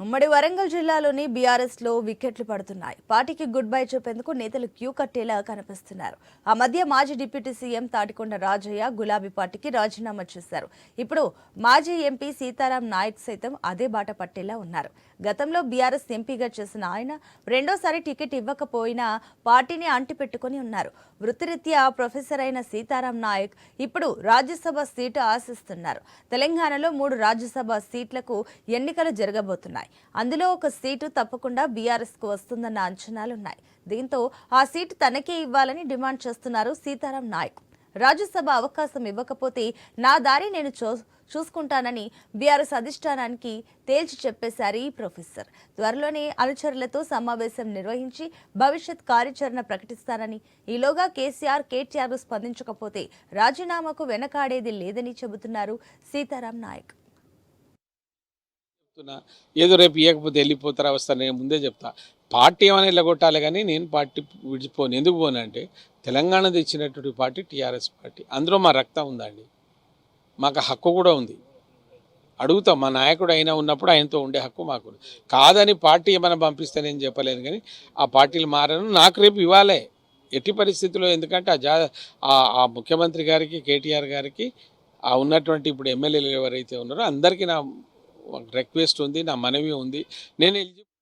ఉమ్మడి వరంగల్ జిల్లాలోని బీఆర్ఎస్లో వికెట్లు పడుతున్నాయి. పార్టీకి గుడ్ బై చెప్పేందుకు నేతలు క్యూ కట్టేలా కనిపిస్తున్నారు. ఆ మధ్య మాజీ డిప్యూటీ సీఎం తాటికొండ రాజయ్య గులాబీ పార్టీకి రాజీనామా చేశారు. ఇప్పుడు మాజీ ఎంపీ సీతారాం నాయక్ సైతం అదే బాట పట్టేలా ఉన్నారు. గతంలో బీఆర్ఎస్ ఎంపీగా చేసిన ఆయన రెండోసారి టికెట్ ఇవ్వకపోయినా పార్టీని అంటిపెట్టుకుని ఉన్నారు. వృత్తిరీత్యా ప్రొఫెసర్ అయిన సీతారాం నాయక్ ఇప్పుడు రాజ్యసభ సీటు ఆశిస్తున్నారు. తెలంగాణలో మూడు రాజ్యసభ సీట్లకు ఎన్నికలు జరగబోతున్నాయి. అందులో ఒక సీటు తప్పకుండా బీఆర్ఎస్కు వస్తుందన్న అంచనాలున్నాయి. దీంతో ఆ సీటు తనకే ఇవ్వాలని డిమాండ్ చేస్తున్నారు సీతారాం నాయక్. రాజ్యసభ అవకాశం ఇవ్వకపోతే నా దారి నేను చూ చూసుకుంటానని బీఆర్ఎస్ అధిష్టానానికి తేల్చి చెప్పేశారు ఈ ప్రొఫెసర్. త్వరలోనే అనుచరులతో సమావేశం నిర్వహించి భవిష్యత్ కార్యాచరణ ప్రకటిస్తారని ఈలోగా కేసీఆర్ కేటీఆర్ స్పందించకపోతే రాజీనామాకు వెనకాడేది లేదని చెబుతున్నారు సీతారాం నాయక్. చెప్తున్నా. ఏదో రేపు ఇవ్వకపోతే వెళ్ళిపోతారా వస్తారా నేను ముందే చెప్తా. పార్టీ ఏమైనా వెళ్ళగొట్టాలి కానీ నేను పార్టీ విడిచిపోను. ఎందుకు పోనంటే తెలంగాణ తెచ్చినటువంటి పార్టీ టీఆర్ఎస్ పార్టీ. అందులో మా రక్తం ఉందండి. మాకు హక్కు కూడా ఉంది. అడుగుతాం. మా నాయకుడు అయినా ఉన్నప్పుడు ఆయనతో ఉండే హక్కు మాకు కాదని పార్టీ ఏమైనా పంపిస్తే నేను చెప్పలేను కానీ ఆ పార్టీలు మారను. నాకు రేపు ఇవ్వాలే. ఎట్టి పరిస్థితుల్లో ఎందుకంటే ఆ జా ఆ- ఆ ముఖ్యమంత్రి గారికి కేటీఆర్ గారికి ఆ ఉన్నటువంటి ఇప్పుడు ఎమ్మెల్యేలు ఎవరైతే ఉన్నారో అందరికీ నా రిక్వెస్ట్ ఉంది నా మనవి ఉంది. నేను ఎలిజిబుల్